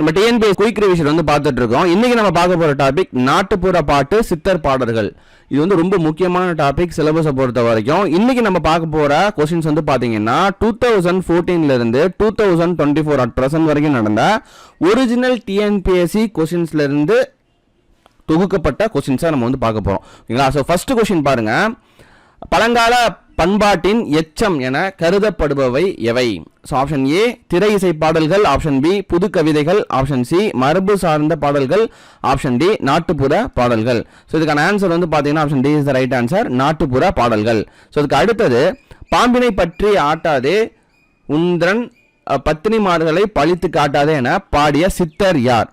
நம்ம TNPS quick revision வந்து பார்த்துட்டு இருக்கோம் இன்றைக்கி நம்ம பார்க்க போகிற டாபிக் நாட்டுப்புற பாட்டு சித்தர் பாடல்கள். இது வந்து ரொம்ப முக்கியமான டாபிக் சிலபஸை பொறுத்த வரைக்கும். இன்றைக்கி நம்ம பார்க்க போகிற கொஸ்டின்ஸ் வந்து பார்த்தீங்கன்னா two thousand ஃபோர்டீன்லேருந்து two thousand twenty four at present வரைக்கும் நடந்த ஒரிஜினல் டிஎன்பிஎஸ்சி கொஷின்ஸ்லேருந்து தொகுக்கப்பட்ட கொஸ்டின்ஸாக நம்ம வந்து பார்க்க போகிறோம் ஓகேங்களா? ஸோ ஃபர்ஸ்ட் கொஸ்டின் பாருங்கள் பழங்கால பண்பாட்டின் எச்சம் என கருதப்படுபவை எவை? ஸோ ஆப்ஷன் ஏ திரை இசை பாடல்கள். ஆப்ஷன் பி புது கவிதைகள். ஆப்ஷன் சி மரபு சார்ந்த பாடல்கள். ஆப்ஷன் டி நாட்டுப்புற பாடல்கள். ஸோ இதுக்கான ஆன்சர் வந்து பார்த்தீங்கன்னா option D is the right answer நாட்டுப்புற பாடல்கள். ஸோ இதுக்கு அடுத்தது பாம்பினை பற்றி ஆட்டாதே உந்திரன் பத்தினி பத்தினிமார்களை பழித்து காட்டாதே என பாடிய சித்தர் யார்?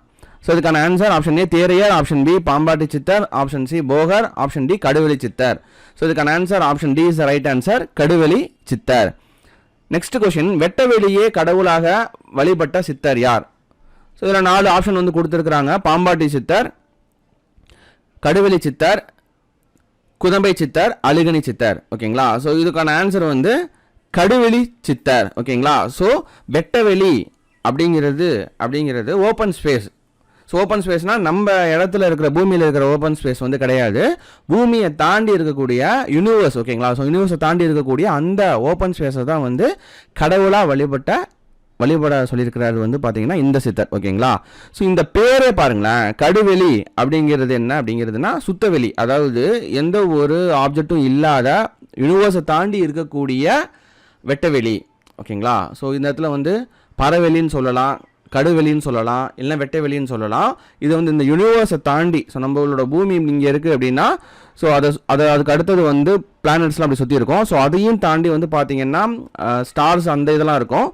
ஸோ இதுக்கான answer option A Theraiyar option B Pambatti Siddhar option C Bogar option D Kaduveli Siddhar. So இதுக்கான answer option D is right answer Kaduveli Siddhar. Next question வெட்டவெளியே கடவுளாக வழிபட்ட சித்தர் யார்? ஸோ இதில் நாலு ஆப்ஷன் வந்து கொடுத்துருக்குறாங்க. பாம்பாட்டி சித்தர் கடுவெளி சித்தர் குதம்பை சித்தர் அழுகணி சித்தர். ஓகேங்களா ஸோ இதுக்கான ஆன்சர் வந்து கடுவெளி சித்தர். ஓகேங்களா ஸோ வெட்டவெளி அப்படிங்கிறது அப்படிங்கிறது ஓப்பன் ஸ்பேஸ் ஸோ ஓப்பன் ஸ்பேஸ்னால் நம்ம இடத்துல இருக்கிற பூமியில் இருக்கிற ஓப்பன் ஸ்பேஸ் வந்து கிடையாது. பூமியை தாண்டி இருக்கக்கூடிய யூனிவர்ஸ் ஓகேங்களா ஸோ யூனிவர்ஸை தாண்டி இருக்கக்கூடிய அந்த ஓப்பன் ஸ்பேஸை தான் வந்து கடவுளாக வழிபட்ட வழிபட சொல்லியிருக்கிறாரு வந்து பார்த்தீங்கன்னா இந்த சித்தர் ஓகேங்களா ஸோ இந்த பேரே பாருங்களேன். கடுவெளி அப்படிங்கிறது என்ன அப்படிங்கிறதுனா சுத்தவெளி. அதாவது எந்த ஒரு ஆப்ஜெக்ட்டும் இல்லாத யூனிவர்ஸை தாண்டி இருக்கக்கூடிய வெட்டவெளி ஓகேங்களா ஸோ இந்த இடத்துல வந்து பறவெளின்னு சொல்லலாம். கடுவெளின்னு சொல்லலாம் இல்லை வெட்டை வெளின்னு சொல்லலாம். இது வந்து இந்த யூனிவர்ஸை தாண்டி ஸோ நம்மளோட பூமி இங்கே இருக்குது அப்படின்னா ஸோ அதை அதை அதுக்கு அடுத்தது வந்து பிளானட்ஸ்லாம் அப்படி சுற்றி இருக்கும். ஸோ அதையும் தாண்டி வந்து பார்த்தீங்கன்னா ஸ்டார்ஸ் அந்த இதெல்லாம் இருக்கும்.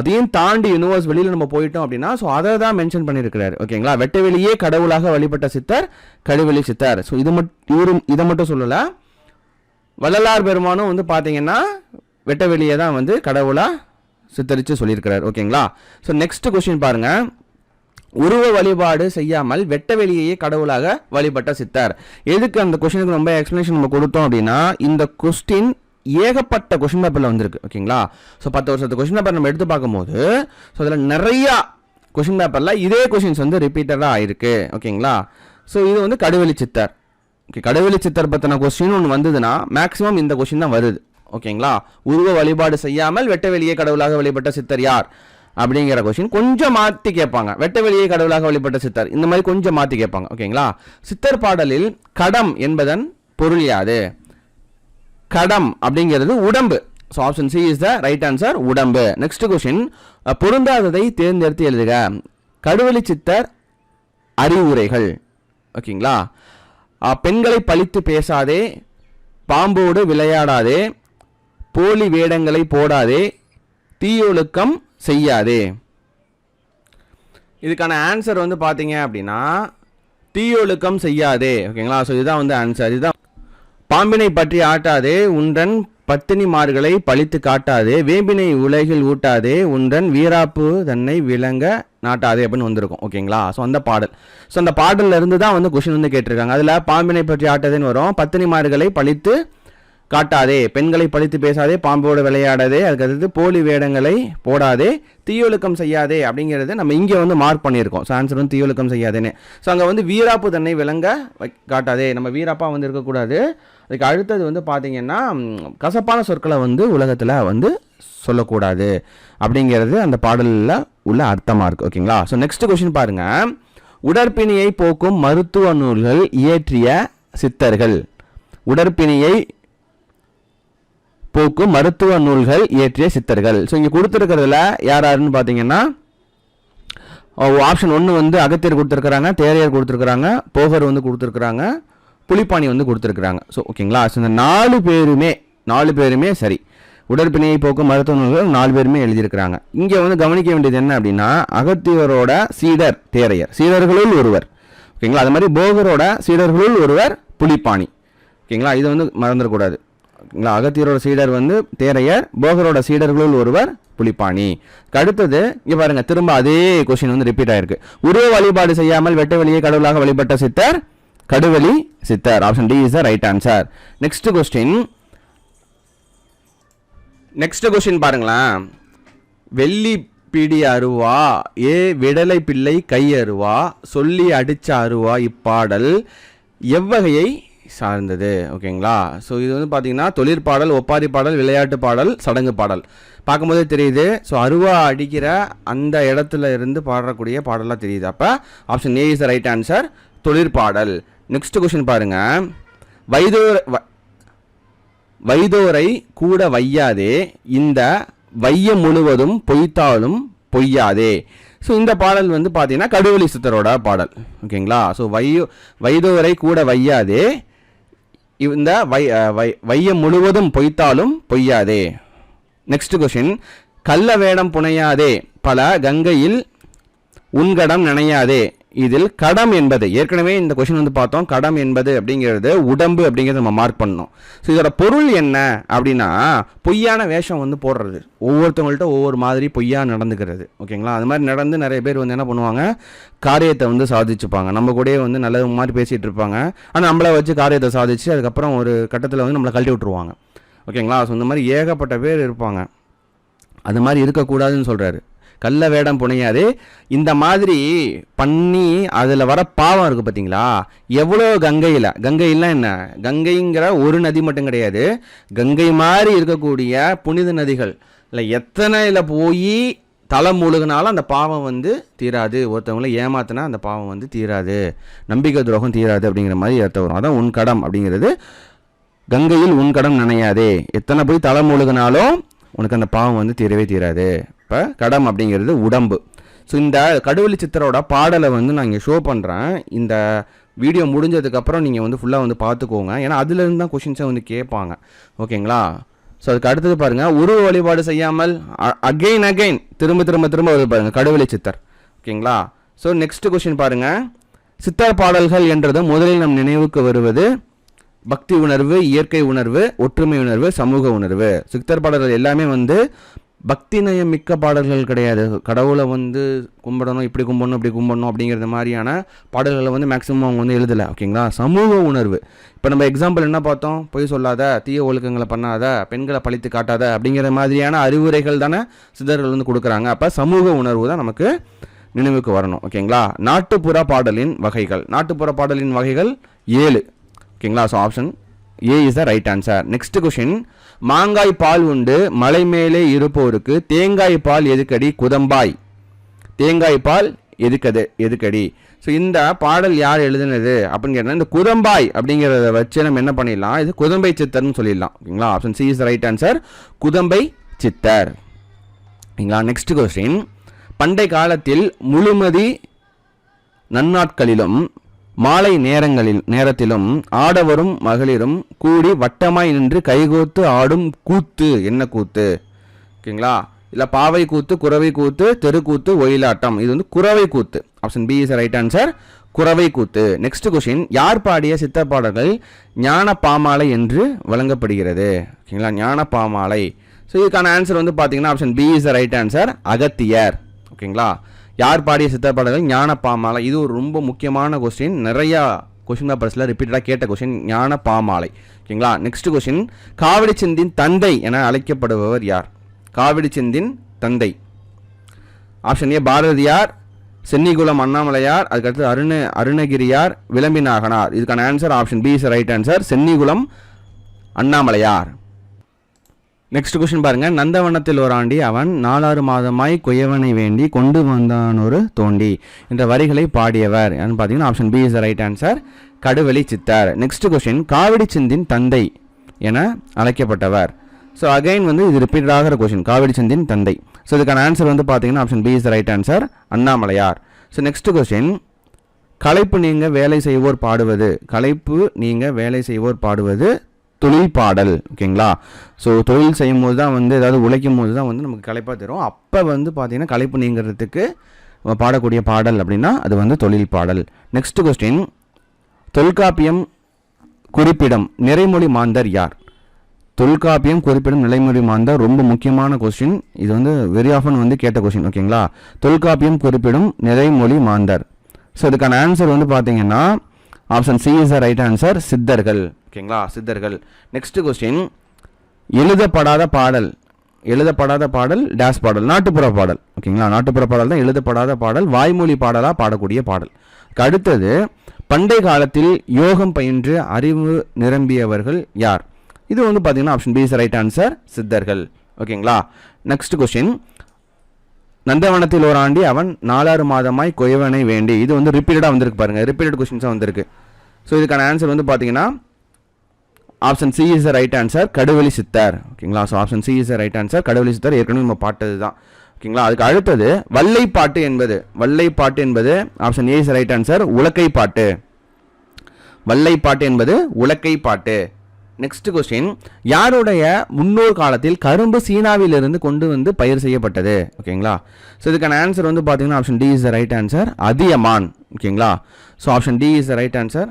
அதையும் தாண்டி யூனிவர்ஸ் வெளியில் நம்ம போயிட்டோம் அப்படின்னா ஸோ அதை தான் மென்ஷன் பண்ணியிருக்கிறாரு. ஓகேங்களா வெட்டவெளியே கடவுளாக வழிபட்ட சித்தர் கடுவெளி சித்தர். ஸோ இது மட்டும் இவரும் இதை மட்டும் சொல்லலை. வள்ளலார் பெருமானும் வந்து பார்த்தீங்கன்னா வெட்டவெளியை தான் வந்து கடவுளாக சித்தரித்து சொல்லியிருக்கிறார். ஓகேங்களா? ஸோ நெக்ஸ்ட் கொஸ்டின் பாருங்கள் உருவ வழிபாடு செய்யாமல் வெட்ட வெட்டவெளியையே கடவுளாக வழிபட்ட சித்தர். எதுக்கு அந்த கொஸ்டினுக்கு ரொம்ப எக்ஸ்ப்ளனேஷன் நம்ம கொடுத்தோம் அப்படின்னா இந்த கொஸ்டின் ஏகப்பட்ட கொஸ்டின் பேப்பரில் வந்திருக்கு. ஓகேங்களா? ஸோ பத்து வருஷத்து கொஸ்டின் பேப்பர் நம்ம எடுத்து பார்க்கும்போது ஸோ அதில் நிறையா கொஸ்டின் பேப்பரில் இதே கொஷின்ஸ் வந்து ரிப்பீட்டடாக ஆயிருக்கு ஓகேங்களா? ஸோ இது வந்து கடுவெளி சித்தர். ஓகே கடுவெளி சித்தர் பற்றின கொஸ்டின் ஒன்று வந்ததுன்னா மேக்ஸிமம் இந்த கொஷின் தான் வருது. ஓகேங்களா? உருவ வழிபாடு செய்யாமல் வெட்ட வெளியே கடவுளாக வழிபட்ட சித்தர் யார்? அப்படிங்கிற கொஸ்டின் கொஞ்சம் மாற்றி கேட்பாங்க. வெட்ட வெளியே கடவுளாக வழிபட்ட சித்தர். இந்த மாதிரி கொஞ்சம் மாற்றி கேட்பாங்க. ஓகேங்களா? சித்தர் பாடலில் கடம் என்பதன் பொருள் யாது? கடம் அப்படிங்கிறது உடம்பு. So option C is the right answer உடம்பு. நெக்ஸ்ட் கொஸ்டின் பொருந்தாததை தேர்ந்தெடுத்து எழுதுக. கடுவெளி சித்தர் அறிவுரைகள். ஓகேங்களா? பெண்களை பழித்து பேசாதே பாம்போடு விளையாடாதே போலி வேடங்களை போடாதே தீயொழுக்கம் செய்யாதே. இதுக்கான ஆன்சர் வந்து பார்த்தீங்க அப்படின்னா தீயொழுக்கம் செய்யாதே. ஓகேங்களா ஸோ இதுதான் வந்து ஆன்சர் இதுதான். பாம்பினை பற்றி ஆட்டாதே உன்றன் பத்தினிமார்களை பழித்து காட்டாதே. வேம்பினை உலகில் ஊட்டாதே உன்றன் வீராப்பு தன்னை விளங்க நாட்டாதே அப்படின்னு வந்திருக்கும். ஓகேங்களா ஸோ அந்த பாடல். ஸோ அந்த பாடலில் இருந்து தான் வந்து கொஷின் வந்து கேட்டிருக்காங்க. அதில் பாம்பினை பற்றி ஆட்டாதேன்னு வரும். பத்தினிமார்களை பழித்து காட்டாதே பெண்களை பழித்து பேசாதே பாம்போடு விளையாடாதே அதுக்கடுத்து போலி வேடங்களை போடாதே தீயொழுக்கம் செய்யாதே அப்படிங்கிறது நம்ம இங்கே வந்து மார்க் பண்ணியிருக்கோம். ஸோ ஆன்சர் வந்து தீயொழுக்கம் செய்யாதேன்னு. ஸோ அங்கே வந்து வீராப்பு தன்னை விளங்க வை- காட்டாதே. நம்ம வீராப்பா வந்து இருக்கக்கூடாது. அதுக்கு அடுத்தது வந்து பார்த்தீங்கன்னா கசப்பான சொற்களை வந்து உலகத்தில் வந்து சொல்லக்கூடாது அப்படிங்கிறது அந்த பாடலில் உள்ள அர்த்தமாக இருக்குது ஓகேங்களா ஸோ நெக்ஸ்ட் கொஷின் பாருங்கள் உடற்பிணியை போக்கும் மருத்துவ நூல்கள் இயற்றிய சித்தர்கள். உடற்பிணியை போக்கும் மருத்துவ நூல்கள் இயற்றிய சித்தர்கள். ஸோ இங்கே கொடுத்துருக்கிறதுல யார் யாருன்னு பார்த்தீங்கன்னா ஆப்ஷன் ஒன்று வந்து அகத்தியர் கொடுத்துருக்குறாங்க தேரையர் கொடுத்துருக்குறாங்க போகர் வந்து கொடுத்துருக்குறாங்க புலிப்பாணி வந்து கொடுத்துருக்குறாங்க. ஸோ ஓகேங்களா? ஸோ இந்த நாலு பேருமே நாலு பேருமே சரி. உடற்பிணையை போக்கும் மருத்துவ நூல்கள் நாலு பேருமே எழுதியிருக்கிறாங்க. இங்கே வந்து கவனிக்க வேண்டியது என்ன அப்படின்னா அகத்தியரோட சீடர் தேரையர். சீடர்களுள் ஒருவர். ஓகேங்களா? அது மாதிரி போகரோட சீடர்களுள் ஒருவர் புலிப்பாணி. ஓகேங்களா? இது வந்து மறந்துடக்கூடாது. அகத்தியரோட சீடர் வந்து தேரையர் போகரோட சீடர்களுள் ஒருவர் புலிப்பாணி. அடுத்தது இங்கே பாருங்க திரும்ப அதே கொஸ்டின் வந்து ரிப்பீட் ஆயிருக்கு. உருவ வழிபாடு செய்யாமல் வெட்ட வெளியே கடவுளாக வழிபட்ட சித்தர் Kaduveli Siddhar. Option D is the right answer next question next question பாருங்களேன் வெள்ளி பிடி அருவா ஏ விடலை பிள்ளை கை அருவா சொல்லி அடிச்ச அருவா இப்பாடல் எவ்வகையை சார்ந்தது ஓகேங்களா? ஸோ இது வந்து பார்த்தீங்கன்னா தொழிற்பாடல் ஒப்பாரி பாடல் விளையாட்டு பாடல் சடங்கு பாடல். பார்க்கும்போதே தெரியுது. ஸோ அருவா அடிக்கிற அந்த இடத்துல இருந்து பாடக்கூடிய பாடலாக தெரியுது. அப்போ option A is right answer தொழிற்பாடல். Next question பாருங்க. வைதோர் வ- வைதோரை கூட வையாதே. இந்த வையம் முழுவதும் பொய்த்தாலும் பொய்யாதே. ஸோ இந்த பாடல் வந்து பார்த்தீங்கன்னா கடவுளி சித்தரோட பாடல். ஓகேங்களா? ஸோ வையோ வைதோரை கூட வையாதே. இந்த வை வை- வையம் முழுவதும் பொய்த்தாலும் பொய்யாதே. நெக்ஸ்ட் கொஷின் கள்ள வேடம் புனையாதே. பல கங்கையில் உன்கடம் நினையாதே. இதில் கடம் என்பது ஏற்கனவே இந்த கொஷின் வந்து பார்த்தோம். கடம் என்பது அப்படிங்கிறது உடம்பு அப்படிங்கிறத நம்ம மார்க் பண்ணோம் ஸோ இதோட பொருள் என்ன அப்படின்னா பொய்யான வேஷம் வந்து போடுறது. ஒவ்வொருத்தவங்கள்ட்ட ஒவ்வொரு மாதிரி பொய்யாக நடந்துக்கிறது. ஓகேங்களா? அது மாதிரி நடந்து நிறைய பேர் வந்து என்ன பண்ணுவாங்க? காரியத்தை வந்து சாதிச்சுப்பாங்க. நம்ம கூடயே வந்து நல்ல மாதிரி பேசிகிட்டு இருப்பாங்க. ஆனால் நம்மளை வச்சு காரியத்தை சாதிச்சு அதுக்கப்புறம் ஒரு கட்டத்தில் வந்து நம்மளை கழட்டி விட்ருவாங்க ஓகேங்களா? ஸோ இந்த மாதிரி ஏகப்பட்ட பேர் இருப்பாங்க. அது மாதிரி இருக்கக்கூடாதுன்னு சொல்கிறாரு கல்ல வேடம் புனையாது. இந்த மாதிரி பண்ணி அதில் வர பாவம் இருக்குது பார்த்தீங்களா எவ்வளோ கங்கையில் கங்கைலாம் என்ன? கங்கைங்கிற ஒரு நதி மட்டும் கிடையாது. கங்கை மாதிரி இருக்கக்கூடிய புனித நதிகள். இல்லை எத்தனையில் போய் தலை முழுகினாலும் அந்த பாவம் வந்து தீராது. ஒருத்தவங்கள ஏமாத்தினா அந்த பாவம் வந்து தீராது. நம்பிக்கை துரோகம் தீராது அப்படிங்கிற மாதிரி அர்த்தம் வரும். அதான் உன் கடம் அப்படிங்கிறது. கங்கையில் உன் கடம் நனையாதே. எத்தனை போய் தலை முழுகினாலும் உனக்கு அந்த பாவம் வந்து தீரவே தீராது. இப்போ கடம் அப்படிங்கிறது உடம்பு. ஸோ இந்த கடவுளி சித்தரோட பாடலை வந்து நான் இங்கே ஷோ பண்ணுறேன் இந்த வீடியோ முடிஞ்சதுக்கப்புறம் நீங்கள் வந்து ஃபுல்லாக வந்து பார்த்துக்கோங்க. ஏன்னா அதுலேருந்து தான் கொஷின்ஸை வந்து கேட்பாங்க. ஓகேங்களா ஸோ அதுக்கு அடுத்தது பாருங்கள் உருவ வழிபாடு செய்யாமல் அகைன் அகைன் திரும்ப திரும்ப திரும்ப வருது பாருங்கள் கடுவெளி சித்தர். ஓகேங்களா ஸோ நெக்ஸ்ட் கொஷின் பாருங்கள் சித்தர் பாடல்கள் என்றது முதலில் நம் நினைவுக்கு வருவது பக்தி உணர்வு இயற்கை உணர்வு ஒற்றுமை உணர்வு சமூக உணர்வு. சித்தர் பாடல்கள் எல்லாமே வந்து பக்தி நயம் மிக்க பாடல்கள் கிடையாது. கடவுளை வந்து கும்பிடணும் இப்படி கும்பிடணும் இப்படி கும்பிடணும் அப்படிங்கிறது மாதிரியான பாடல்களை வந்து மேக்ஸிமம் அவங்க வந்து எழுதலை ஓகேங்களா? சமூக உணர்வு. இப்போ நம்ம எக்ஸாம்பிள் என்ன பார்த்தோம்? பொய் சொல்லாத தீய ஒழுக்கங்களை பண்ணாத பெண்களை பழித்து காட்டாத அப்படிங்கிற மாதிரியான அறிவுரைகள் தானே சித்தர்கள் வந்து கொடுக்குறாங்க. அப்போ சமூக உணர்வு தான் நமக்கு நினைவுக்கு வரணும் ஓகேங்களா? நாட்டுப்புற பாடலின் வகைகள். நாட்டுப்புற பாடலின் வகைகள் ஏழு. ஓகேங்களா? So option A is the right answer next question மாங்காய் பால் உண்டு மலை மேலே இருப்போருக்கு தேங்காய் பால் எதுக்கடி? குதம்பாய். தேங்காய் பால் எதுக்கது? எதுக்கடி? ஸோ இந்த பாடல் யார் எழுதுனது? அப்படின்னு கேட்டால் இந்த குதம்பாய் அப்படிங்கிறத வச்சு நம்ம என்ன பண்ணிடலாம்? இது குதம்பை சித்தர்னு சொல்லிடலாம். ஓகேங்களா? Option C is right answer Kuthambai Siddhar. ஓகேங்களா? நெக்ஸ்ட் கொஸ்டின் பண்டை காலத்தில் முழுமதி நன்னாட்களிலும் மாலை நேரங்களில் நேரத்திலும் ஆடவரும் மகளிரும் கூடி வட்டமாய் நின்று கைகோத்து ஆடும் கூத்து. என்ன கூத்து? ஓகேங்களா? இல்லை பாவை கூத்து குறவை கூத்து தெருக்கூத்து ஒயிலாட்டம். இது வந்து குறவை கூத்து. Option B is right answer குறவை கூத்து. நெக்ஸ்ட் கொஷின் யார் பாடிய சித்தப்பாடல்கள் ஞான பாமாலை என்று வழங்கப்படுகிறது? ஓகேங்களா? ஞான பாமாலை ஸோ இதுக்கான ஆன்சர் வந்து பார்த்தீங்கன்னா option B is right answer Agathiyar. ஓகேங்களா? யார் பாடிய சித்தர் பாடல்கள்? ஞான பாமாலை இது ஒரு ரொம்ப முக்கியமான கொஸ்டின் நிறையா கொஷின் பேப்பர்ஸில் ரிப்பீட்டடாக கேட்ட கொஷின் ஞான பாமாலை ஓகேங்களா? நெக்ஸ்ட் கொஷின் காவிரி சிந்தின் தந்தை என அழைக்கப்படுபவர் யார்? காவிரி சிந்தின் தந்தை. Option A Bharathiyar. Chennikulam Annamalaiyar. அதுக்கடுத்து அருண அருணகிரியார். விளம்பிநாகனார். இதுக்கான answer option B is right answer Chennikulam Annamalaiyar. Next question பாருங்க. நந்தவனத்தில் ஓராண்டி அவன் நாலாறு மாதமாய் குயவனை வேண்டி கொண்டு வந்தானொரு தோண்டி என்ற வரிகளை பாடியவர். பார்த்தீங்கன்னா option B is right answer Kaduveli Siddhar. Next question காவடி சிந்தின் தந்தை என அழைக்கப்பட்டவர். ஸோ அகைன் வந்து இது ரிப்பீட் ஆகிற கொஸ்டின் காவிரி சந்தின் தந்தை. ஸோ இதுக்கான ஆன்சர் வந்து பார்த்தீங்கன்னா option B is right answer Annamalaiyar. So next question களைப்பு நீங்கள் வேலை செய்வோர் பாடுவது. களைப்பு நீங்கள் வேலை செய்வோர் பாடுவது தொழில் பாடல் ஓகேங்களா? ஸோ தொழில் செய்யும் போது தான் வந்து ஏதாவது உழைக்கும் போது தான் வந்து நமக்கு களைப்பாக தரும் அப்போ வந்து பார்த்தீங்கன்னா களைப்பு நீங்கிறதுக்கு பாடக்கூடிய பாடல் அப்படின்னா அது வந்து தொழில் பாடல் நெக்ஸ்ட் கொஸ்டின் தொல்காப்பியம் குறிப்பிடம் நிறைமொழி மாந்தர் யார்? தொல்காப்பியம் குறிப்பிடும் நிலைமொழி மாந்தர் ரொம்ப முக்கியமான கொஸ்டின் இது வந்து வெரி ஆஃபன் வந்து கேட்ட கொஸ்டின் ஓகேங்களா? தொல்காப்பியம் குறிப்பிடும் நிறைமொழி மாந்தர். ஸோ இதுக்கான ஆன்சர் வந்து பார்த்தீங்கன்னா option C is right answer சித்தர்கள். ஓகேங்களா சித்தர்கள். நெக்ஸ்ட் கொஸ்டின் எழுதப்படாத பாடல். எழுதப்படாத பாடல் டேஸ் பாடல் நாட்டுப்புற பாடல். ஓகேங்களா நாட்டுப்புற பாடல் தான் எழுதப்படாத பாடல் வாய்மொழி பாடலாக பாடக்கூடிய பாடல். அடுத்தது பண்டை காலத்தில் யோகம் பயின்று அறிவு நிரம்பியவர்கள் யார்? இது வந்து பார்த்தீங்கன்னா option B is right answer சித்தர்கள். ஓகேங்களா நெக்ஸ்ட் கொஸ்டின் நந்தவனத்தில் ஓராண்டி அவன் நாலாறு மாதமாய் கொயவனை வேண்டி இது வந்து ரிப்பீட்டடாக வந்திருக்கு பாருங்கள் ரிப்பீட்டட் கொஸ்டின்ஸாக வந்திருக்கு. ஸோ இதுக்கான ஆன்சர் வந்து பார்த்தீங்கன்னா option C is the right answer Kaduveli Siddhar. ஓகேங்களா so option C is the right answer Kaduveli Siddhar ஏற்கனவே நம்ம பாட்டது தான். ஓகேங்களா அதுக்கு அடுத்தது வல்லைப்பாட்டு என்பது. வல்லைப்பாட்டு என்பது option A is right answer உலக்கை பாட்டு. வல்லைப்பாட்டு என்பது உலக்கை பாட்டு. நெக்ஸ்ட் கொஸ்டின் யாருடைய முன்னோர் காலத்தில் கரும்பு சீனாவிலிருந்து கொண்டு வந்து பயிர் செய்யப்பட்டது? ஓகேங்களா ஸோ இதுக்கான ஆன்சர் வந்து பார்த்தீங்கன்னா option D is the right answer Athiyaman. ஓகேங்களா so option D is the right answer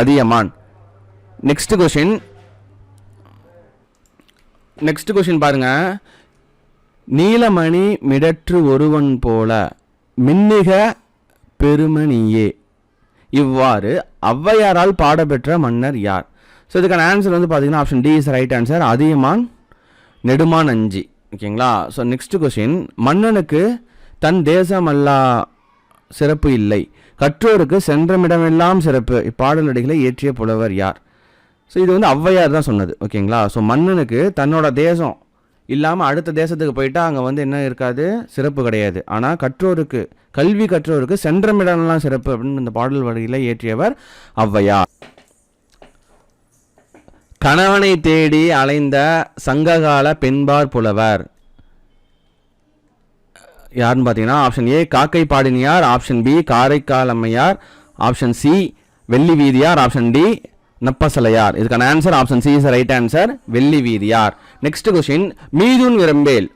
Athiyaman. Next question next question பாருங்க. நீலமணி மிடற்று ஒருவன் போல மின்னிக பெருமணியே. இவ்வாறு ஔவையாரால் பாடப்பெற்ற மன்னர் யார்? ஸோ இதுக்கான ஆன்சர் வந்து பார்த்தீங்கன்னா option D is right answer Athiyaman Nedumaan Anji ஓகேங்களா? ஸோ நெக்ஸ்ட் கொஷின் மன்னனுக்கு தன் தேசமல்லா சிறப்பு இல்லை. கற்றோருக்கு சென்றமிடமெல்லாம் சிறப்பு. இப்பாடலடிகளை இயற்றிய புலவர் யார்? ஸோ இது வந்து ஔவையார் தான் சொன்னது. ஓகேங்களா? ஸோ மன்னனுக்கு தன்னோட தேசம் இல்லாமல் அடுத்த தேசத்துக்கு போயிட்டா அங்கே வந்து என்ன இருக்காது? சிறப்பு கிடையாது. ஆனால் கற்றோருக்கு கல்வி கற்றோருக்கு சென்றமிடம்லாம் சிறப்பு அப்படின்னு இந்த பாடல் வழியில் இயற்றியவர் ஔவையார். கணவனை தேடி அலைந்த சங்ககால பெண்பார் புலவர். யாருன்னு பார்த்தீங்கன்னா ஆப்ஷன் ஏ காக்கை பாடினியார் ஆப்ஷன் பி காரைக்கால் அம்மையார் ஆப்ஷன் சி வெள்ளி வீதியார் ஆப்ஷன் டி நப்பசலையார். இதுக்கான answer option C is right answer Velli Veethiyar. Next question மீதுன் விரும்பேல்.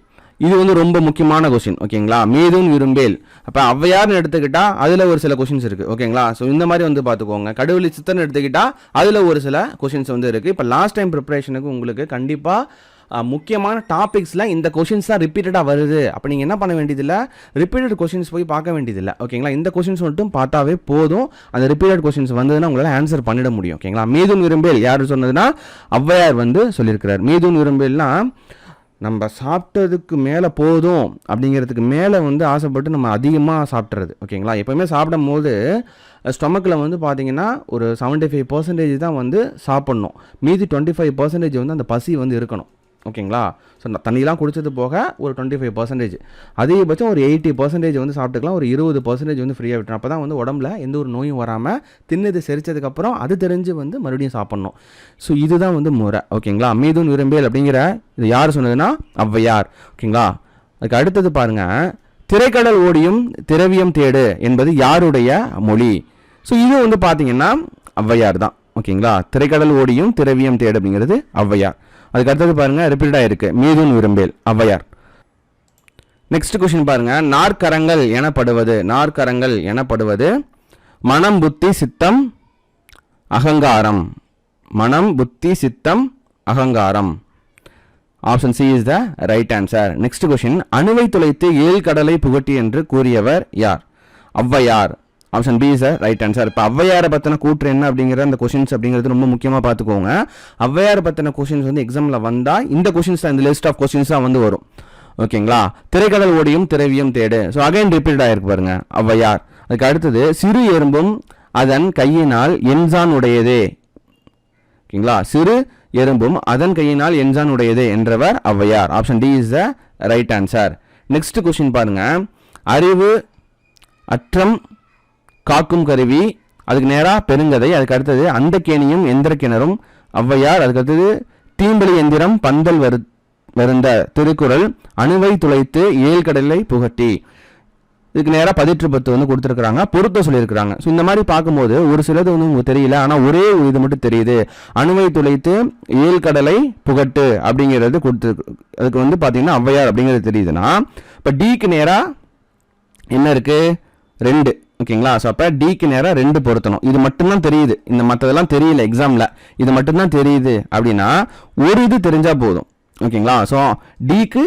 இது வந்து ரொம்ப முக்கியமான கொஸ்டின் ஓகேங்களா மீதுன் விரும்பேல். அப்போ ஔவையார்னு எடுத்துக்கிட்டால் அதில் ஒரு சில கொஷின்ஸ் இருக்குது ஓகேங்களா ஸோ இந்த மாதிரி வந்து பார்த்துக்கோங்க. கடவுளி சித்தன் எடுத்துக்கிட்டால் அதில் ஒரு சில கொஷின்ஸ் வந்து இருக்குது இப்போ லாஸ்ட் டைம் ப்ரிப்பரேஷனுக்கு உங்களுக்கு கண்டிப்பாக முக்கியமான டாபிக்ஸில் இந்த கொஷின்ஸ் தான் ரிப்பீட்டடாக வருது. அப்போ நீங்கள் என்ன பண்ண வேண்டியதில்லை? ரிப்பீட்டட் கொஷின்ஸ் போய் பார்க்க வேண்டியதில்லை. ஓகேங்களா இந்த கொஷின்ஸ் மட்டும் பார்த்தாவே போதும். அந்த ரிப்பீட்டட் கொஷின்ஸ் வந்ததுன்னா உங்களால் ஆன்சர் பண்ணிட முடியும். ஓகேங்களா மீதுன் விரும்பேல் யார் சொன்னதுன்னா ஔவையார் வந்து சொல்லியிருக்கிறார். மீதுன் விரும்பேல்னா நம்ம சாப்பிட்டதுக்கு மேலே போதும் அப்படிங்கிறதுக்கு மேலே வந்து ஆசைப்பட்டு நம்ம அதிகமாக சாப்பிட்றது. ஓகேங்களா எப்போயுமே சாப்பிடும் போது ஸ்டொமக்கில் வந்து பார்த்தீங்கன்னா ஒரு செவன்ட்டி ஃபைவ் பர்சன்டேஜ் தான் வந்து சாப்பிட்ணும். மீதி டுவெண்ட்டி ஃபைவ் பர்சன்டேஜ் வந்து அந்த பசி வந்து இருக்கணும். ஓகேங்களா? ஸோ தண்ணிலாம் குடித்தது போக ஒரு டுவெண்ட்டி ஃபைவ் பர்சன்டேஜ் அதிகபட்சம் ஒரு எயிட்டி பர்சன்டேஜ் வந்து சாப்பிட்டுக்கலாம். ஒரு இருபது பர்சன்டேஜ் வந்து ஃப்ரீயாக விட்டுரும் அப்போ தான் வந்து உடம்புல எந்த ஒரு நோயும் வராமல் தின்னது செரிச்சதுக்கப்புறம் அது தெரிஞ்சு வந்து மறுபடியும் சாப்பிட்ணும். ஸோ இதுதான் வந்து முறை. ஓகேங்களா? மீதும் விரும்பியல் அப்படிங்கிற இது யார் சொன்னதுன்னா ஔவையார். ஓகேங்களா? அதுக்கு அடுத்தது பாருங்க. திரைக்கடல் ஓடியும் திரவியம் தேடு என்பது யாருடைய மொழி? ஸோ இது வந்து பார்த்தீங்கன்னா ஔவையார் தான். ஓகேங்களா? திரைக்கடல் ஓடியும் திரவியம் தேடு அப்படிங்கிறது ஔவையார். அதுக்கு அடுத்தது பாருங்கள் ரிப்பீட்டாக இருக்குது மீதுன் விரும்பேல் ஔவையார். நெக்ஸ்ட் கொஷின் பாருங்கள் நாற்கரங்கள் எனப்படுவது நாற்கரங்கள் எனப்படுவது மனம் புத்தி சித்தம் அகங்காரம். மனம் புத்தி சித்தம் அகங்காரம். Option C is the right answer next question அணுவை துளைத்து ஏழு கடலை புகட்டி என்று கூறியவர் யார்? Auvaiyar. Option B is right answer இப்போ ஔவையாரை பற்றின கூற்று என்ன அப்படிங்கிற அந்த கொஷின்ஸ் அப்படிங்கிறது ரொம்ப முக்கியமாக பார்த்துக்கோங்க. ஔவையாரை பற்றின கொஷின்ஸ் வந்து எக்ஸாமில் வந்தால் இந்த கொஷின்ஸ் தான் இந்த லிஸ்ட் ஆஃப் கொஷின்ஸாக வந்து வரும். ஓகேங்களா திரைக்கடல் ஓடியும் திரவியம் தேடு. ஸோ அகைன் ரிப்பீட் ஆகிருக்கு பாருங்க ஔவையார். அதுக்கு அடுத்தது சிறு எறும்பும் அதன் கையினால் என்சான் உடையதே. ஓகேங்களா சிறு எறும்பும் அதன் கையினால் என்சான் உடையது என்றவர் Auvaiyar. Option D is the right answer next question பாருங்க. அறிவு அற்றம் காக்கும் கருவி அதுக்கு நேராக பெருங்கதை அதுக்கு அடுத்தது அந்த கேணியும் எந்திர கிணறும் ஔவையார் அதுக்கு அடுத்தது தீம்பலி எந்திரம் பந்தல் வரு வருந்த திருக்குறள் அணுவை துளைத்து ஏழ்கடலை புகட்டி. இதுக்கு நேராக பதிற்று பத்து வந்து கொடுத்துருக்குறாங்க பொருத்த சொல்லியிருக்கிறாங்க. ஸோ இந்த மாதிரி பார்க்கும்போது ஒரு சிலது வந்து உங்களுக்கு தெரியல ஆனால் ஒரே ஒரு இது மட்டும் தெரியுது. அணுவை துளைத்து ஏழ்கடலை புகட்டு அப்படிங்கிறது கொடுத்து அதுக்கு வந்து பார்த்தீங்கன்னா ஔவையார் அப்படிங்கிறது தெரியுதுன்னா இப்போ டிக்கு நேராக என்ன இருக்குது ரெண்டு. ஓகேங்களா? ஸோ அப்போ டிக்கு நேராக ரெண்டு பொருத்தணும். இது மட்டும்தான் தெரியுது. இந்த மற்றதெல்லாம் தெரியல எக்ஸாமில் இது மட்டும்தான் தெரியுது அப்படின்னா ஒரு இது தெரிஞ்சால் போதும். ஓகேங்களா? ஸோ டிக்கு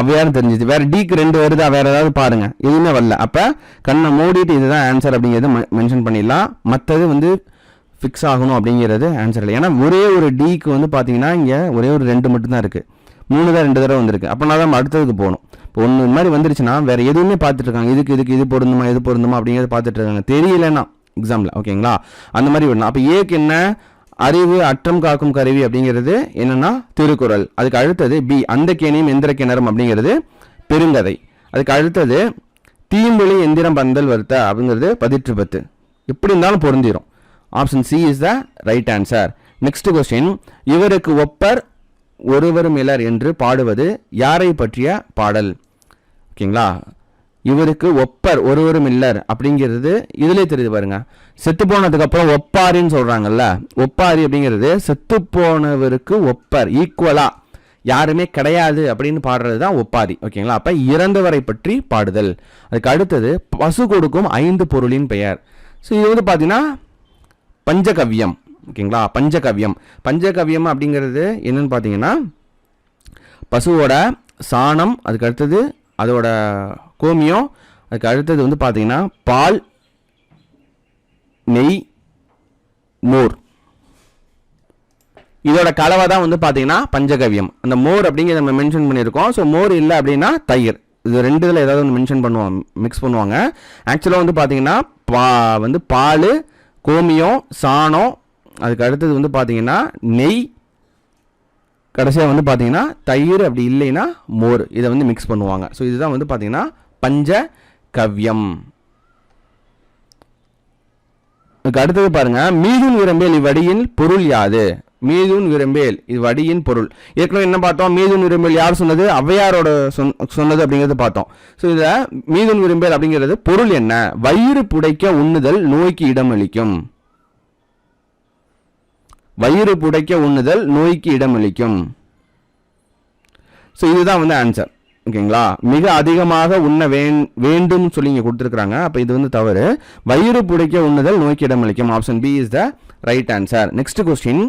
அவ்வையாரும் தெரிஞ்சுது. வேறு டிக்கு ரெண்டு வருதா? வேறு ஏதாவது பாருங்கள் எதுவுமே வரல. அப்போ கண்ணை மூடிட்டு இதுதான் ஆன்சர் அப்படிங்கிறது மென்ஷன் பண்ணிடலாம். மற்றது வந்து ஃபிக்ஸ் ஆகணும் அப்படிங்கிறது ஆன்சர் இல்லை. ஏன்னா ஒரே ஒரு டிக்கு வந்து பார்த்தீங்கன்னா இங்கே ஒரே ஒரு ரெண்டு மட்டும்தான் இருக்குது மூணு தான் ரெண்டு தடவை வந்திருக்கு. அப்போனா தான் அடுத்ததுக்கு போகணும். இப்போ ஒன்று இந்த மாதிரி வந்துருச்சுன்னா வேறு எதுவுமே பார்த்துட்ருக்காங்க. இதுக்கு இதுக்கு இது பொருந்துமா இது பொருந்துமா அப்படிங்கிறத பார்த்துட்டு இருக்காங்க தெரியலன்னா எக்ஸாமில் ஓகேங்களா? அந்த மாதிரி விடணும். அப்போ ஏக்கு என்ன? அறிவு அற்றம் காக்கும் கருவி அப்படிங்கிறது என்னென்னா திருக்குறள். அதுக்கு அடுத்தது பி அந்த கேணியும் எந்திர கிணறும் அப்படிங்கிறது பெருங்கதை. அதுக்கு அடுத்தது தீம்பொழி எந்திரம் பந்தல் வருத்த அப்படிங்கிறது பதிற்று பத்து எப்படி இருந்தாலும் பொருந்திரும். Option C is the right answer next question இவருக்கு ஒப்பர் ஒருவரும் இலர் என்று பாடுவது யாரை பற்றிய பாடல்? ஓகேங்களா? இவருக்கு ஒப்பர் ஒருவரும் இல்லர் அப்படிங்கிறது இதிலே தெரியுது பாருங்க. செத்து போனதுக்கப்புறம் ஒப்பாரின்னு சொல்கிறாங்கல்ல ஒப்பாரி அப்படிங்கிறது செத்து போனவருக்கு ஒப்பர் ஈக்குவலாக யாருமே கிடையாது அப்படின்னு பாடுறது தான் ஒப்பாரி. ஓகேங்களா? அப்போ இறந்தவரை பற்றி பாடுதல். அதுக்கு அடுத்தது பசு கொடுக்கும் ஐந்து பொருளின் பெயர். ஸோ இது வந்து பார்த்தீங்கன்னா பஞ்சகவ்யம். ஓகேங்களா? பஞ்சகவ்யம். பஞ்சகவ்யம் அப்படிங்கிறது என்னென்னு பார்த்தீங்கன்னா பசுவோட சாணம் அதுக்கு அடுத்தது அதோட கோமியம் அதுக்கு அடுத்தது வந்து பார்த்தீங்கன்னா பால் நெய் மோர். இதோட கலவை தான் வந்து பார்த்தீங்கன்னா பஞ்சகவ்யம். அந்த மோர் அப்படிங்கிறத நம்ம மென்ஷன் பண்ணியிருக்கோம். ஸோ மோர் இல்லை அப்படின்னா தயிர். இது ரெண்டு இதில் ஏதாவது ஒன்று மென்ஷன் பண்ணுவாங்க மிக்ஸ் பண்ணுவாங்க. ஆக்சுவலாக வந்து பார்த்தீங்கன்னா பா வந்து பால் கோமியம் சாணம் அதுக்கு அடுத்தது வந்து பார்த்தீங்கன்னா நெய். கடைசியாக வந்து பார்த்தீங்கன்னா தயிர் அப்படி இல்லைன்னா மோர். இதை வந்து மிக்ஸ் பண்ணுவாங்க. ஸோ இதுதான் வந்து பார்த்தீங்கன்னா பஞ்ச கவ்யம். அதுக்கு அடுத்தது பாருங்க. மீதும் விரம்பேல் இவ்வடியின் பொருள் யாது? மீதுன் விரம்பேல் இவ்வடியின் பொருள். ஏற்கனவே என்ன பார்த்தோம்? மீதுன் விரும்பேல் யார் சொன்னது? ஔவையாரோட சொன் சொன்னது அப்படிங்கிறது பார்த்தோம். ஸோ இதில் மீதுன் விரும்பேல் அப்படிங்கிறது பொருள் என்ன? வயிறு புடைக்க உண்ணுதல் நோய்க்கு இடமளிக்கும். வயிறு புடைக்க உண்ணுதல் நோய்க்கு இடமளிக்கும். ஸோ இதுதான் வந்து ஆன்சர் ஓகேங்களா? மிக அதிகமாக உண்ண வேண் வேண்டும் சொல்லி இங்கே கொடுத்துருக்குறாங்க. அப்போ இது வந்து தவறு. வயிறு புடைக்க உண்ணுதல் நோய்க்கு இடமளிக்கும். Option B is the right answer next question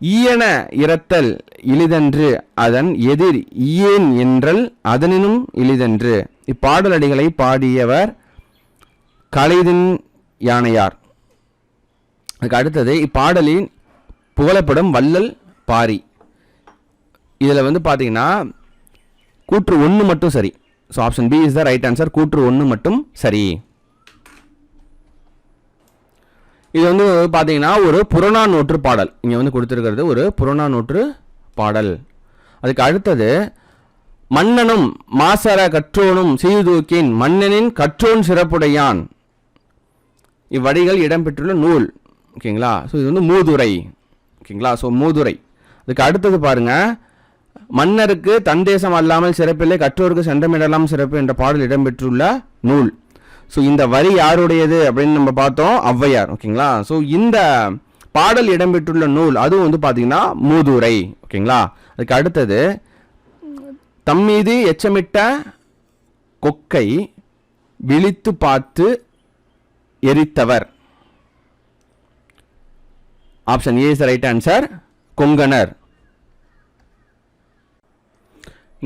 ஈயன இரத்தல் இளிதன்று அதன் எதிர் ஈயேன் என்றல் அதனினும் இளிதன்று இப்பாடலடிகளை பாடியவர் கலைதின் யானையார். அதுக்கு அடுத்தது இப்பாடலின் புகழப்படும் வள்ளல் பாரி. இதில் வந்து பார்த்தீங்கன்னா கூற்று ஒன்று மட்டும் சரி. So option B is the right answer கூற்று ஒன்று மட்டும் சரி. இது வந்து பார்த்தீங்கன்னா ஒரு புறநானூற்று பாடல். இங்கே வந்து கொடுத்துருக்கிறது ஒரு புறநானூற்று பாடல். அதுக்கு அடுத்தது மன்னனும் மாசர கற்றோனும் சீர்தூக்கின் மன்னனின் கற்றோன் சிறப்புடையான். இவ்வடிகள் இடம்பெற்றுள்ள நூல். ஓகேங்களா? ஸோ இது வந்து மூதுரை. ஓகேங்களா? ஸோ மூதுரை. அதுக்கு அடுத்தது பாருங்க. மன்னருக்கு தந்தேசம் அல்லாமல் சிறப்பில்லை கற்றோருக்கு சென்றமிடலாம் சிறப்பு என்ற பாடல் இடம்பெற்றுள்ள நூல். ஸோ இந்த வரி யாருடையது அப்படின்னு நம்ம பார்த்தோம்? ஔவையார். ஓகேங்களா? ஸோ இந்த பாடல் இடம்பெற்றுள்ள நூல் அதுவும் வந்து பார்த்தீங்கன்னா மூதுரை. ஓகேங்களா? அதுக்கு அடுத்தது தம்மீது எச்சமிட்ட கொக்கை விழித்து பார்த்து எரித்தவர். Option A is right answer Konganar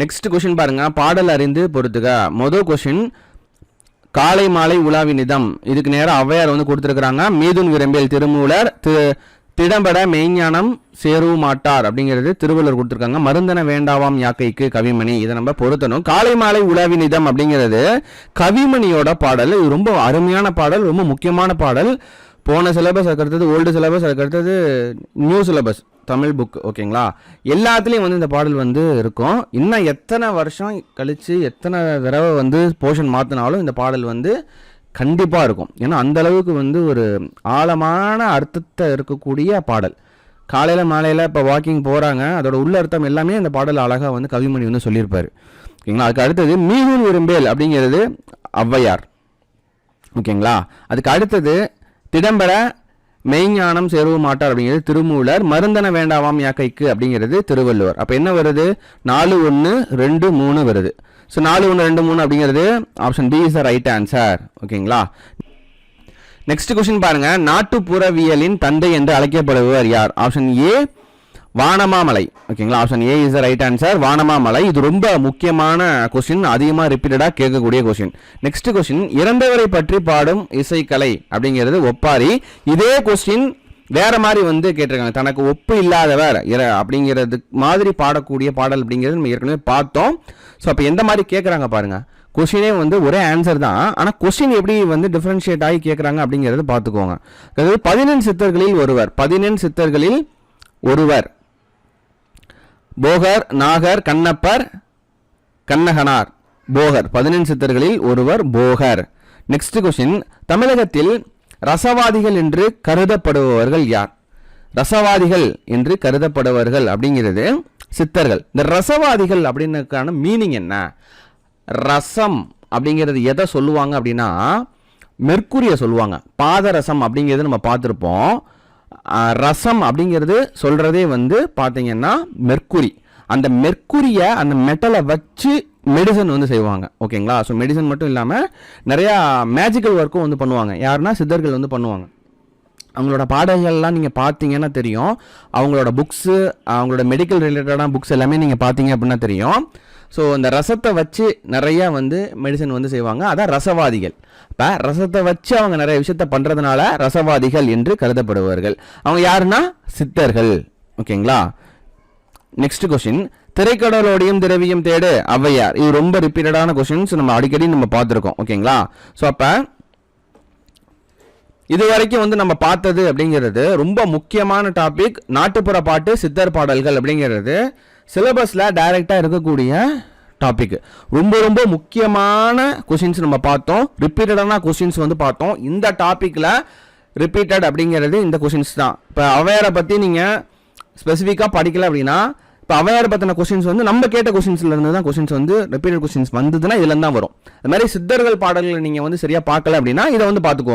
next question பாருங்க. பாடல் அறிந்து பொறுத்துக. மொதல் கொஷின் காலை மாலை உலாவினிதம் இதுக்கு நேரம் ஔவையார் வந்து கொடுத்துருக்குறாங்க. மீதுன் விரும்பியல் திருமூலர் திரு திடம்பட மெய்ஞானம் சேருவு மாட்டார் அப்படிங்கிறது திருவள்ளுவர் கொடுத்துருக்காங்க. மருந்தன வேண்டாவாம் யாக்கைக்கு கவிமணி. இதை நம்ம பொருத்தணும். காலை மாலை உலாவினிதம் அப்படிங்கிறது கவிமணியோட பாடல். இது ரொம்ப அருமையான பாடல் ரொம்ப முக்கியமான பாடல். போன சிலபஸ் அதுக்கடுத்தது ஓல்டு சிலபஸ் அதுக்கடுத்தது நியூ சிலபஸ் தமிழ் புக் ஓகேங்களா எல்லாத்துலேயும் வந்து இந்த பாடல் வந்து இருக்கும். இன்னும் எத்தனை வருஷம் கழித்து எத்தனை தடவை வந்து போர்ஷன் மாற்றினாலும் இந்த பாடல் வந்து கண்டிப்பாக இருக்கும். ஏன்னா அந்தளவுக்கு வந்து ஒரு ஆழமான அர்த்தத்தை இருக்கக்கூடிய பாடல். காலையில் மாலையில் இப்போ வாக்கிங் போகிறாங்க அதோட உள்ள அர்த்தம் எல்லாமே அந்த பாடல் அழகாக வந்து கவிமணி வந்து சொல்லியிருப்பார். ஓகேங்களா அதுக்கு அடுத்தது மீதுன் விரும்பேல் அப்படிங்கிறது ஔவையார். ஓகேங்களா அதுக்கு அடுத்தது திடம்பர மெய்ஞானம் சேருவ மாட்டார் அப்படிங்கிறது திருமூலர். மருந்தன வேண்டாவாம் யாக்கைக்கு அப்படிங்கிறது திருவள்ளுவர். அப்போ என்ன வருது? நாலு ஒன்று ரெண்டு மூணு வருது. ஸோ நாலு ஒன்று ரெண்டு மூணு அப்படிங்கிறது option B is the right answer ஓகேங்களா? நெக்ஸ்ட் கொஸ்டின் பாருங்க. நாட்டுப்புறவியலின் தந்தை என்று அழைக்கப்படுபவர் யார்? Option A Vanamamalai. ஓகேங்களா? Option A is the right answer Vanamamalai. இது ரொம்ப முக்கியமான கொஸ்டின் அதிகமாக ரிப்பீட்டடாக கேட்கக்கூடிய கொஸ்டின் நெக்ஸ்ட் கொஸ்டின் இறந்தவரை பற்றி பாடும் இசைக்கலை அப்படிங்கிறது ஒப்பாரி. இதே கொஸ்டின் வேற மாதிரி வந்து கேட்டிருக்காங்க. தனக்கு ஒப்பு இல்லாதவர் இர- அப்படிங்கிறது மாதிரி பாடக்கூடிய பாடல் அப்படிங்கிறது நம்ம ஏற்கனவே பார்த்தோம். ஸோ அப்போ எந்த மாதிரி கேட்குறாங்க பாருங்கள் கொஷினே வந்து ஒரே ஆன்சர் தான். ஆனால் கொஷின் எப்படி வந்து டிஃப்ரென்ஷியேட் ஆகி கேட்குறாங்க அப்படிங்கிறத பார்த்துக்கோங்க. அதாவது பதினெண் சித்தர்களில் ஒருவர். பதினெண் சித்தர்களில் ஒருவர். போகர் நாகர் கண்ணப்பர் கண்ணகனார். போகர் பதினெண் சித்தர்களில் ஒருவர் போகர். நெக்ஸ்ட் கொஸ்டின் தமிழகத்தில் ரசவாதிகள் என்று கருதப்படுபவர்கள் யார்? ரசவாதிகள் என்று கருதப்படுபவர்கள் அப்படிங்கிறது சித்தர்கள். இந்த ரசவாதிகள் அப்படின்னதுக்கான மீனிங் என்ன? ரசம் அப்படிங்கிறது எதை சொல்லுவாங்க அப்படின்னா மெர்க்குரியை சொல்லுவாங்க. பாதரசம் அப்படிங்கிறது நம்ம பார்த்துருப்போம். ரசம் அப்படிங்கிறது சொல்கிறதே வந்து பார்த்தீங்கன்னா மெர்க்குரி. அந்த மெர்க்குரியை அந்த மெட்டலை வச்சு மெடிசன் வந்து செய்வாங்க. ஓகேங்களா? ஸோ மெடிசன் மட்டும் இல்லாமல் நிறையா மேஜிக்கல் ஒர்க்கும் வந்து பண்ணுவாங்க. யாருன்னா சித்தர்கள் வந்து பண்ணுவாங்க. அவங்களோட பாடல்கள்லாம் நீங்கள் பார்த்தீங்கன்னா தெரியும். அவங்களோட புக்ஸு அவங்களோட மெடிக்கல் ரிலேட்டடான புக்ஸ் எல்லாமே நீங்கள் பார்த்தீங்க அப்படின்னா தெரியும். ஸோ இந்த ரசத்தை வச்சு நிறையா வந்து மெடிசன் வந்து செய்வாங்க. அதான் ரசவாதிகள். இப்போ ரசத்தை வச்சு அவங்க நிறைய விஷயத்த பண்ணுறதுனால ரசவாதிகள் என்று கருதப்படுவார்கள். அவங்க யாருன்னா? சித்தர்கள். ஓகேங்களா? நெக்ஸ்ட் கொஷின் திரைக்கடலோடையும் திரவியம் தேடு ஔவையார். இது ரொம்ப ரிப்பீட்டடான கொஷின்ஸ் நம்ம அடிக்கடி நம்ம பார்த்துருக்கோம். ஓகேங்களா? ஸோ அப்போ இது வரைக்கும் வந்து நம்ம பார்த்தது அப்படிங்கிறது ரொம்ப முக்கியமான டாபிக் நாட்டுப்புற பாட்டு சித்தர் பாடல்கள் அப்படிங்கிறது சிலபஸில் டைரெக்டாக இருக்கக்கூடிய டாபிக் ரொம்ப ரொம்ப முக்கியமான கொஷின்ஸ் நம்ம பார்த்தோம். ரிப்பீட்டடான கொஷின்ஸ் வந்து பார்த்தோம். இந்த டாப்பிக்கில் ரிப்பீட்டட் அப்படிங்கிறது இந்த கொஷின்ஸ் தான். இப்போ அவையரை பற்றி நீங்கள் ஸ்பெசிஃபிக்காக படிக்கல அப்படின்னா இப்போ அவையார் பற்றின கொஷின்ஸ் வந்து நம்ம கேட்ட கொஷின்ஸ்ல இருந்து தான் கொஷின்ஸ் வந்து ரிப்பீட்டட் கொஷின்ஸ் வந்ததுன்னா இதுலேருந்து தான் வரும். அது மாதிரி சித்தர்கள் பாடல்களை நீங்கள் வந்து சரியாக பார்க்கல அப்படின்னா இதை வந்து பார்த்துக்கோங்க.